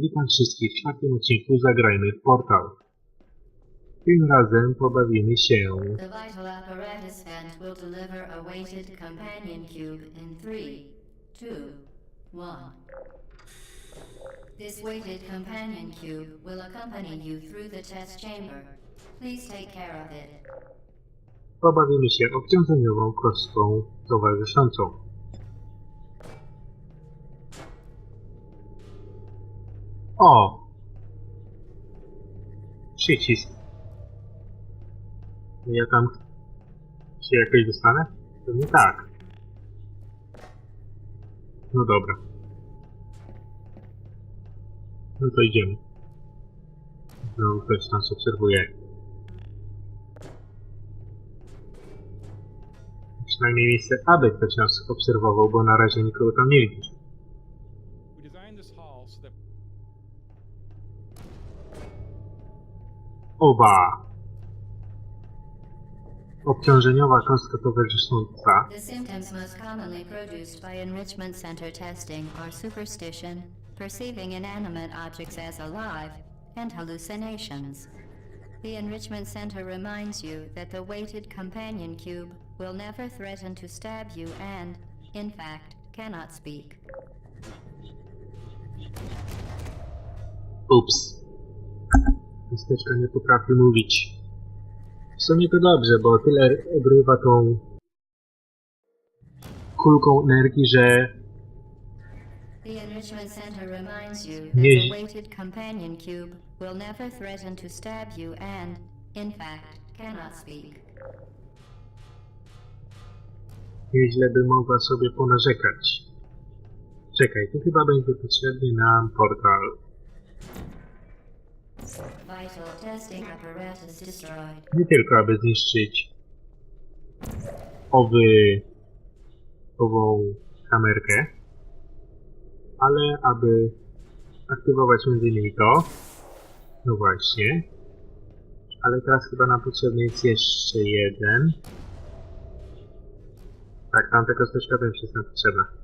Witam wszystkich w czwartym odcinku Zagrajmy w Portal. Tym razem pobawimy się. This weighted companion cube will accompany you through the test chamber. Please take care of it. pobawimy się obciążeniową kostką towarzyszącą. O! Przycisk. Ja tam się jakoś dostanę? Pewnie tak. No dobra. No to idziemy. Znowu ktoś nas obserwuje. Przynajmniej miejsce, aby ktoś nas obserwował, bo na razie nikogo tam nie widzisz. Oba! Obciążeniowa kostka towarzysząca The symptoms most commonly produced by enrichment center testing are superstition, perceiving inanimate objects as alive, and hallucinations. The enrichment center reminds you that the weighted companion cube will never threaten to stab you and, in fact, cannot speak. Ups. Kosteczka nie potrafi mówić. W sumie to dobrze, bo tyle obrywa tą kulką energii, że The enrichment center reminds you that Nie- the weighted companion cube will never threaten to stab you and, in fact, cannot speak. nieźle by mogła sobie ponarzekać. Czekaj, tu chyba będzie potrzebny nam portal. Nie tylko, aby zniszczyć owy, ową kamerkę, ale aby aktywować m.in. to. No właśnie. Ale teraz chyba nam potrzebny jest jeszcze jeden. Tak, tamta kosteczka też jest nam potrzebna.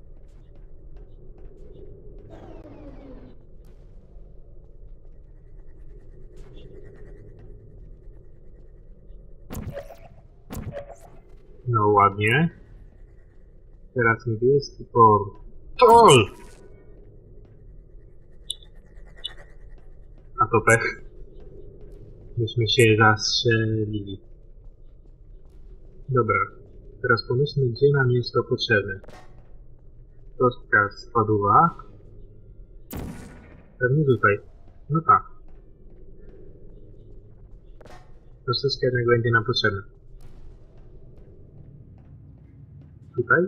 No ładnie. Teraz niebieski portal. A to pech. Myśmy się zastrzelili. Dobra. Teraz pomyślmy, gdzie nam jest to potrzebne. Kostka spadła. Pewnie tutaj. No tak. Troszeczkę jednak będzie nam potrzebne. Tutaj?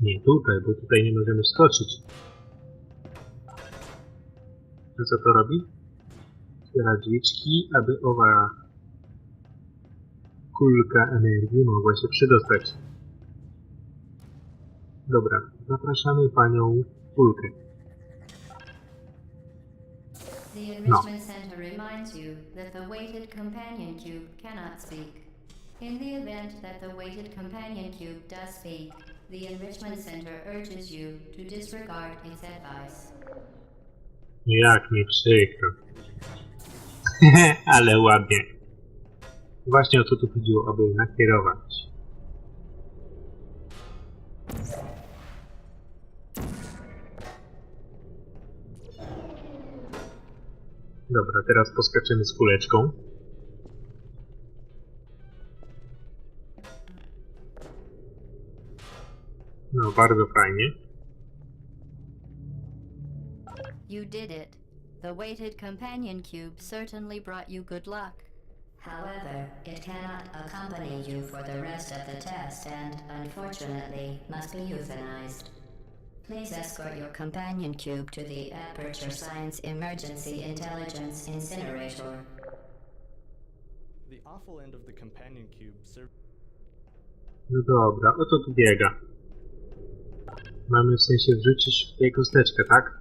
Nie, tutaj, bo tutaj nie możemy skoczyć. A co to robi? Otwiera drzwiczki, aby owa kulka energii mogła się przydostać. Dobra, zapraszamy panią kulkę. The enrichment center reminds you that the weighted companion cube cannot speak. In the event that the weighted companion cube does speak, the enrichment center urges you to disregard its advice. Jak mi przykro. Ale ładnie. Właśnie o to tu chodziło, aby nakierować. Dobra, teraz poskaczymy z kuleczką. No, bardzo fajnie. You did it. The weighted companion cube certainly brought you good luck. However, it cannot accompany you for the rest of the test and, unfortunately, must be euthanized. Please escort your companion cube to the Aperture Science Emergency Intelligence Incinerator. The awful end of the companion cube served No dobra, o co tu biega? Mamy w sensie wrzucić tutaj kosteczkę, tak?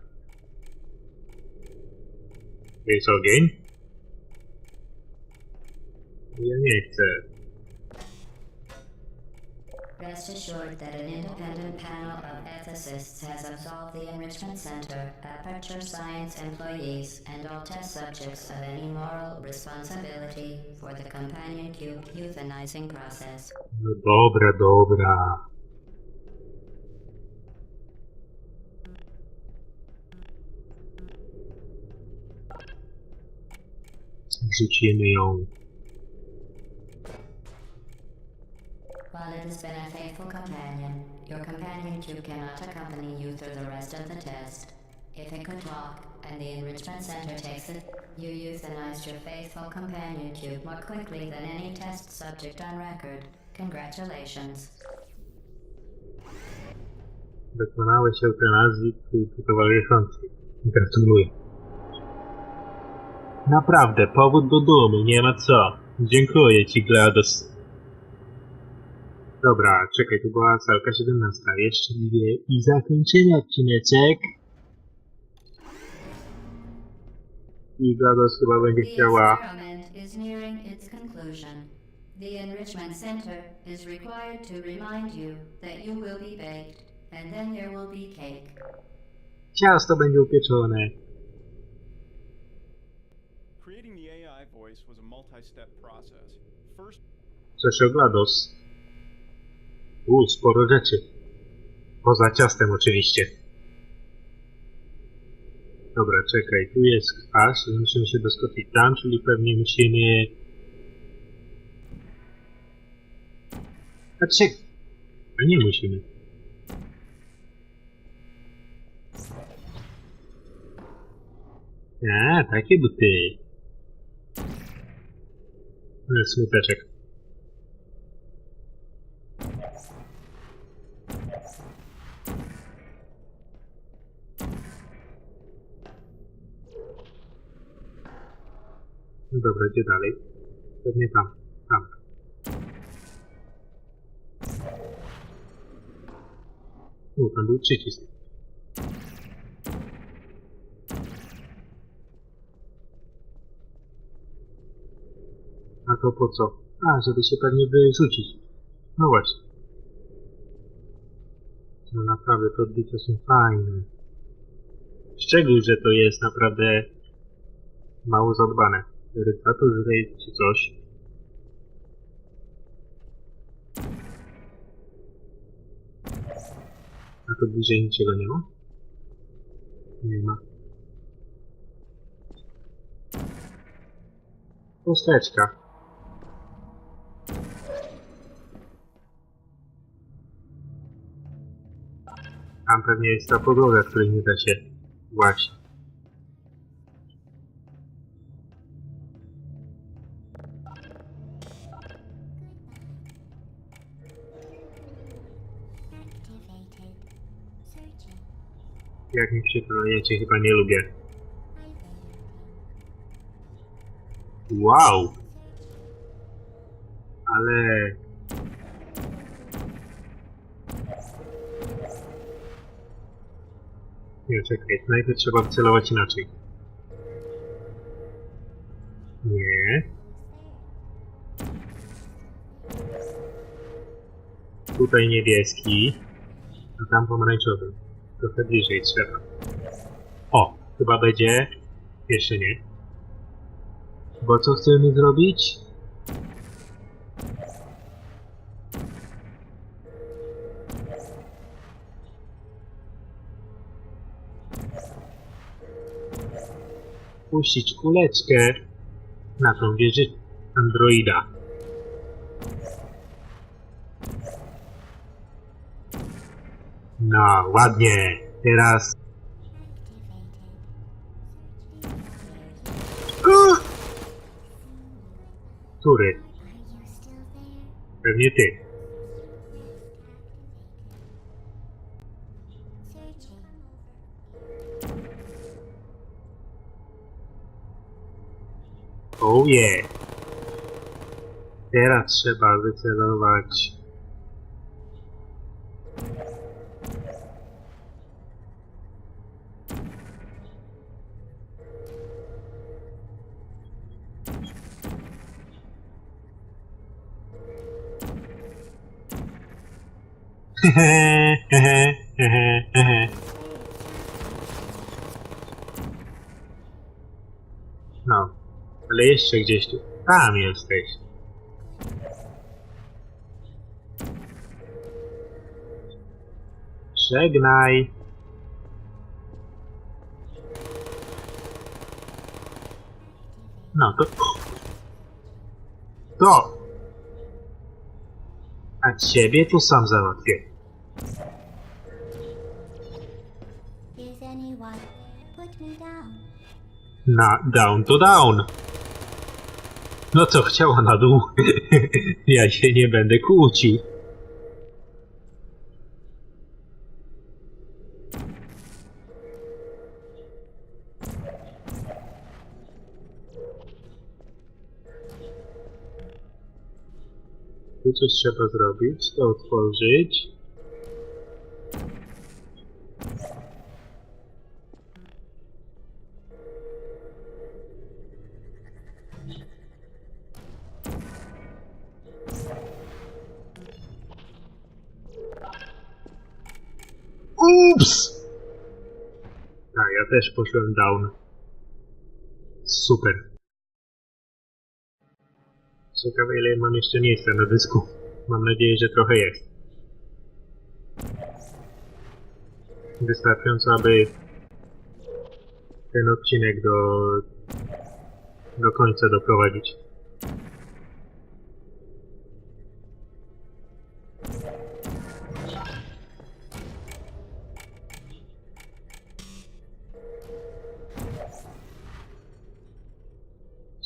Jest ogień? Ja nie chcę. Rest assured that an independent panel of ethicists has absolved the Enrichment Center, Aperture Science employees, and all test subjects of any moral responsibility for the Companion Cube euthanizing process. No dobra, dobra. Wrzucimy ją. While it has been a faithful companion, your companion cube cannot accompany you through the rest of the test. If it could talk, and the Enrichment Center takes it, you euthanized your faithful companion cube more quickly than any test subject on record. Congratulations. Dokonałeś eutanazji twojej towarzyszącej. Gratuluję. Naprawdę, powód do dumy, nie ma co. Dziękuję ci, GLaDOS. Dobra, czekaj, to była salka 17. Jeszcze dwie i zakończymy odcineczek. I GLaDOS chyba będzie chciała... The Enrichment Center is required to remind you that you will be baked, and then there will be cake. Ciasto będzie upieczone. Creating the AI voice was a multi-step process. First, Proszę GLaDOS. U, sporo rzeczy. Poza ciastem oczywiście. Dobra, czekaj, tu jest kwas, musimy się doskoczyć tam, czyli pewnie musimy... A czek... A nie musimy. A, takie buty. Smuteczek. No dobra, gdzie dalej? Pewnie tam. Tam. U, tam był przycisk. A to po co? A, żeby się pewnie wyrzucić. No właśnie. No naprawdę, te odbicia są fajne. Szczegół, że to jest naprawdę mało zadbane. Rytator zdaje ci coś. A to bliżej niczego nie ma? Nie ma. Chusteczka. Tam pewnie jest ta podłoga, której nie da się właśnie. Jak mi to, ja cię chyba nie lubię. Wow! Ale... Nie, czekaj, najpierw trzeba wcelować inaczej. Nie. Tutaj niebieski, a tam pomarańczowy. Trochę bliżej trzeba. O, chyba będzie... Jeszcze nie. Bo co chcemy zrobić? Puścić kuleczkę na tą wieżę androida. No, ładnie. Teraz... Activated. Który? Pewnie ty. Oh yeah. Teraz trzeba wycelować. Hehe, hehe, hehe, hehe. No, ale jeszcze gdzieś tu. Tam jesteś. Żegnaj. No to... To! A ciebie tu sam załatwię. Na down to down. No co chciała na dół? ja się nie będę kłócił. Tu coś trzeba zrobić, to otworzyć. Też poszłem down. Super. Ciekawe ile mam jeszcze miejsca na dysku. Mam nadzieję, że trochę jest. Wystarczająco, aby ten odcinek do, do końca doprowadzić.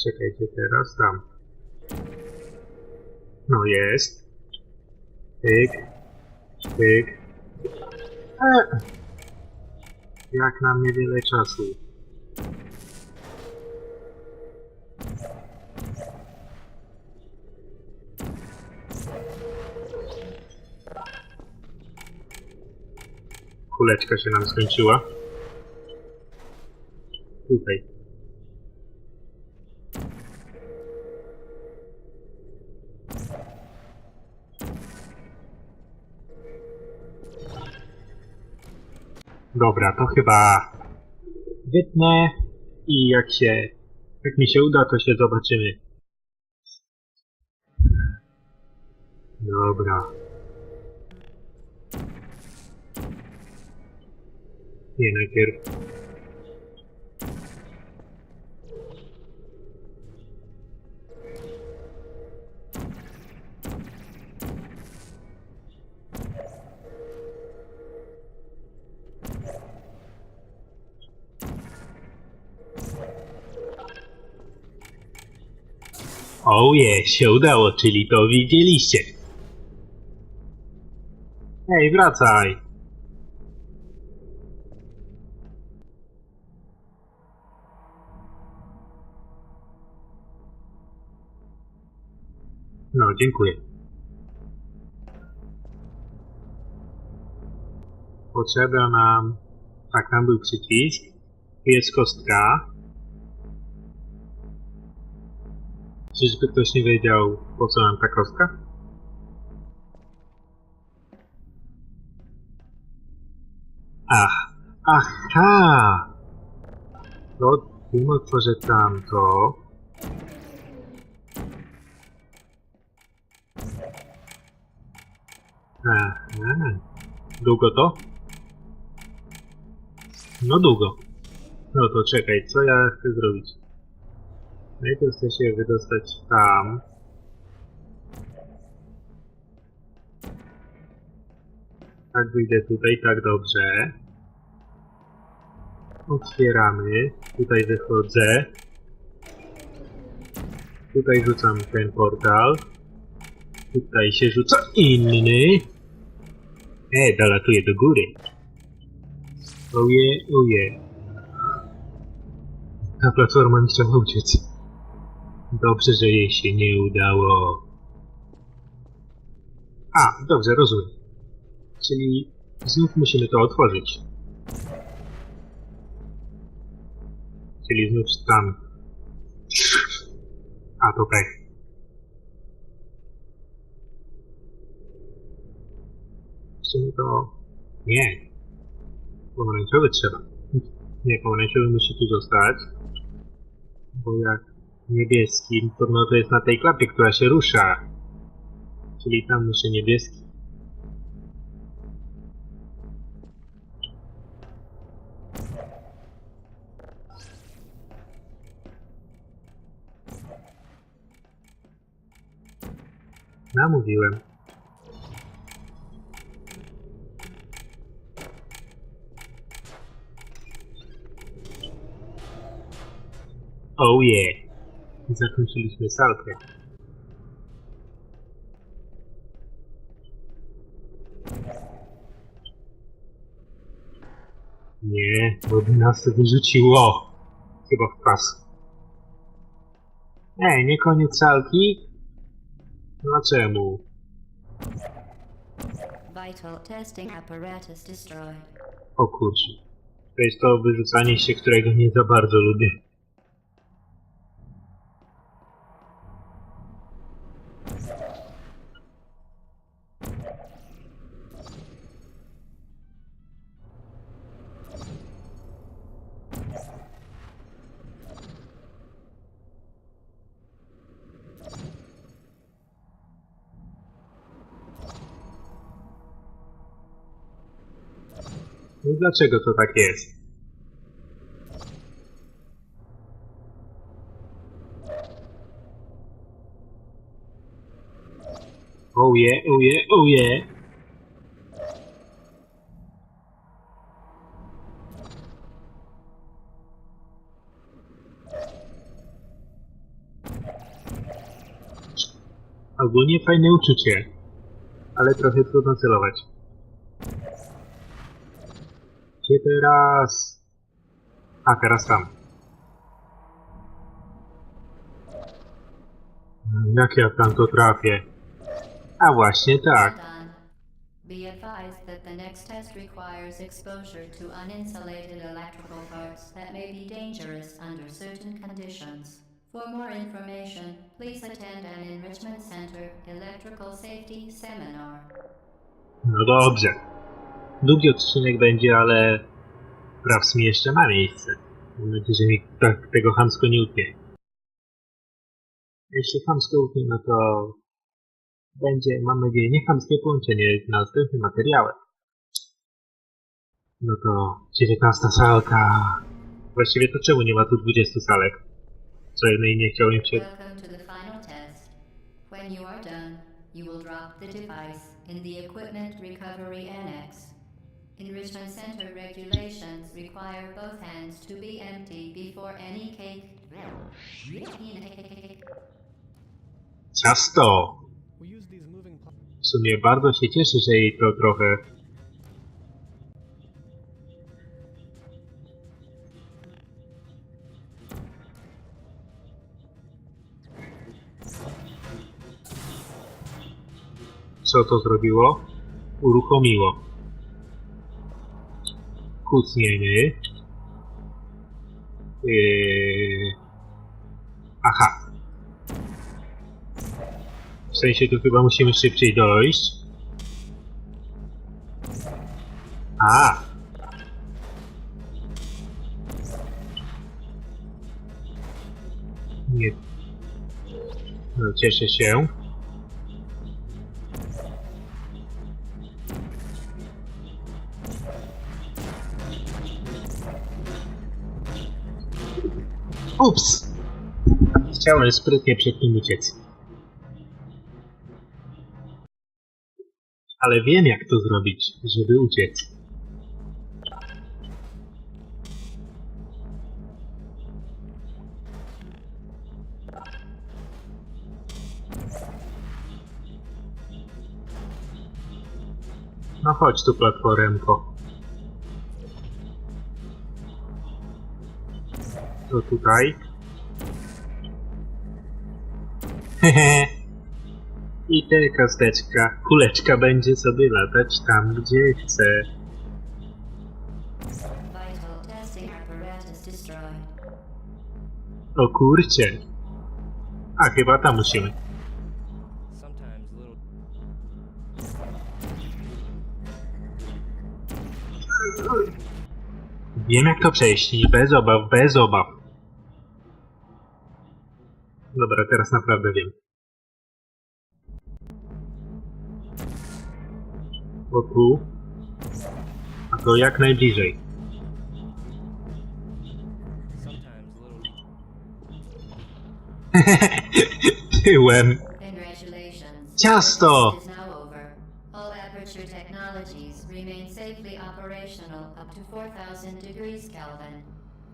Czekajcie teraz, tam. No jest. Pyk. Pyk. E. Jak nam niewiele czasu. Kuleczka się nam skończyła. Tutaj. Dobra, to chyba wytnę i jak się, jak mi się uda, to się zobaczymy. Dobra. Nie, najpierw... Oje, się udało, czyli to widzieliście. Ej, wracaj. No, dziękuję. Potrzeba nam... Tak, tam był przycisk. Tu jest kostka. Czyżby ktoś nie wiedział, po co nam ta kostka? Ach, aha! To tym otworzę tamto. Aha. Długo to? No długo. No to czekaj, co ja chcę zrobić? Najpierw chcę się wydostać tam. Tak wyjdę tutaj, tak dobrze. Otwieramy. Tutaj wychodzę. Tutaj rzucam ten portal. Tutaj się rzuca inny. E, dolatuje do góry. Oje, oje. Ta platforma nie chciała uciec. Dobrze, że jej się nie udało. A, dobrze, rozumiem. Czyli znów musimy to otworzyć. Czyli znów tam. A, to tak. sumie to... Nie. Pomarańczowy trzeba. Nie, pomarańczowy musi tu zostać. Bo jak niebieski, to no to jest na tej klapie, która się rusza. Czyli tam muszę niebieski. Namówiłem. Oh yeah. Zakończyliśmy salkę. Nie, bo by nas wyrzuciło. Chyba w pas. Ej, nie koniec salki? No czemu? Vital testing apparatus destroyed. O kurczę. To jest to wyrzucanie się, którego nie za bardzo lubię. Dlaczego to tak jest? Oh yeah, oh yeah, oh. Ogólnie fajne uczucie, ale trochę trudno celować. Gdzie teraz? A, teraz tam. Jak ja tam to trafię? A właśnie tak. Be advised that the next test requires exposure to uninsulated electrical parts that may be dangerous under certain conditions. For more information, please attend an Enrichment Center Electrical Safety Seminar. No dobrze. Długi odcinek będzie, ale praw mi jeszcze ma miejsce. Mam nadzieję, że mi tak tego chamsko nie utnie. Jeśli chamsko utnie, no to będzie, mam nadzieję, nie chamskie połączenie z następnym materiałem. No to 19 salka. Właściwie to czemu nie ma tu 20 salek? Co jednej nie chciałem się... When you are done, you will drop the device in the Equipment Recovery Annex. Enrichment Center regulations require both hands to be empty before any cake. Ciasto! W sumie bardzo się cieszę, że jej to trochę Co to zrobiło? Uruchomiło. Kucniemy. Yy... Aha. W sensie tu chyba musimy szybciej dojść. A! Nie. No, cieszę się. Ups! Chciałem sprytnie przed tym uciec. ale wiem jak to zrobić, żeby uciec. No chodź tu platformko. To tutaj. I te kosteczka, kuleczka będzie sobie latać tam, gdzie chce. O kurcie. A chyba tam musimy. Wiem jak to przejść, bez obaw, bez obaw. Dobra, teraz naprawdę wiem. O tu. A to jak najbliżej. Tyłem. Ciasto! Technologies remain safely operational up to 4,000 degrees Kelvin.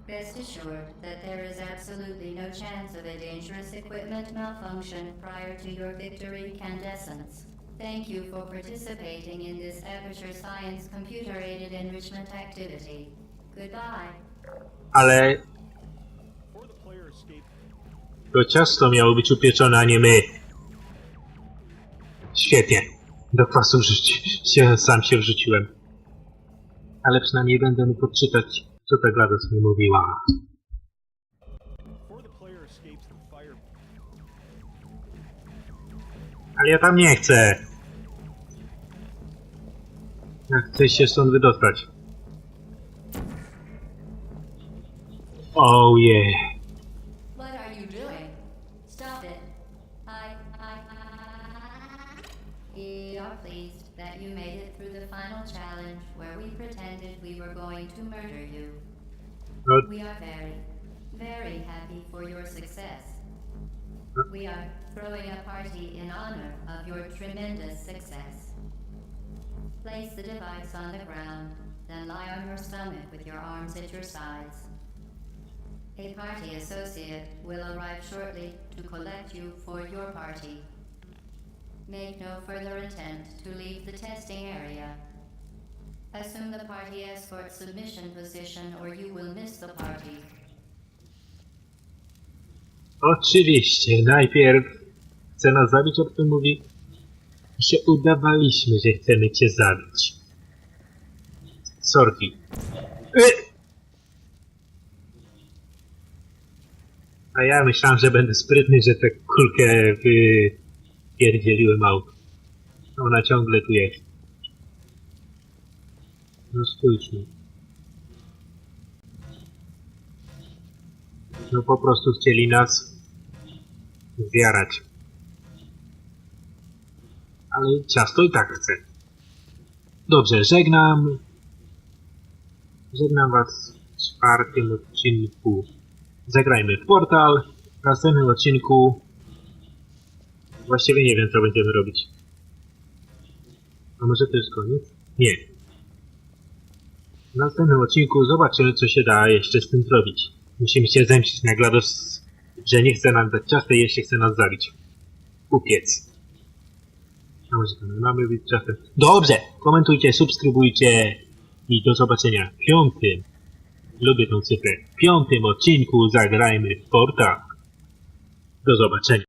Rest assured that there is absolutely no chance of a dangerous equipment malfunction prior to your victory incandescence. Thank you for participating in this Aperture Science computer-aided enrichment activity. Goodbye. Ale to ciasto miało być upieczone, a nie my. Świetnie. Do kwasu się, sam się wrzuciłem. Ale przynajmniej będę mógł odczytać, co ta GLaDOS mi mówiła. Ale ja tam nie chcę. Ja chcę się stąd wydostać. Oh yeah. What are you doing? Stop it. I, I, We are pleased that you made it final challenge where we pretended we were going to murder you. No, We are very, very happy for your success. We are throwing a party in honor of your tremendous success. Place the device on the ground, then lie on your stomach with your arms at your sides. A party associate will arrive shortly to collect you for your party. Make no further attempt to leave the testing area. Assume the party escort submission position or you will miss the party. Oczywiście, najpierw chce nas zabić, a potem mówi, że udawaliśmy, że chcemy cię zabić. Sorki. Y! A ja myślałem, że będę sprytny, że tę kulkę wypierdzieliłem aut. Ona ciągle tu jest. Spójrzmy. No po prostu chcieli nas zjarać. Ale ciasto i tak chce. Dobrze, żegnam. Żegnam was w czwartym odcinku. Zagrajmy w portal. W następnym odcinku właściwie nie wiem co będziemy robić. A może to jest koniec? Nie. W następnym odcinku zobaczymy co się da jeszcze z tym zrobić. Musimy się zemścić na GLaDOS, że nie chce nam dać ciasta i jeszcze chce nas zabić. Upiec. A może to my mamy być czasem. Dobrze! Komentujcie, subskrybujcie i do zobaczenia w piątym. Lubię tą cyfrę. W piątym odcinku zagrajmy w portal. Do zobaczenia.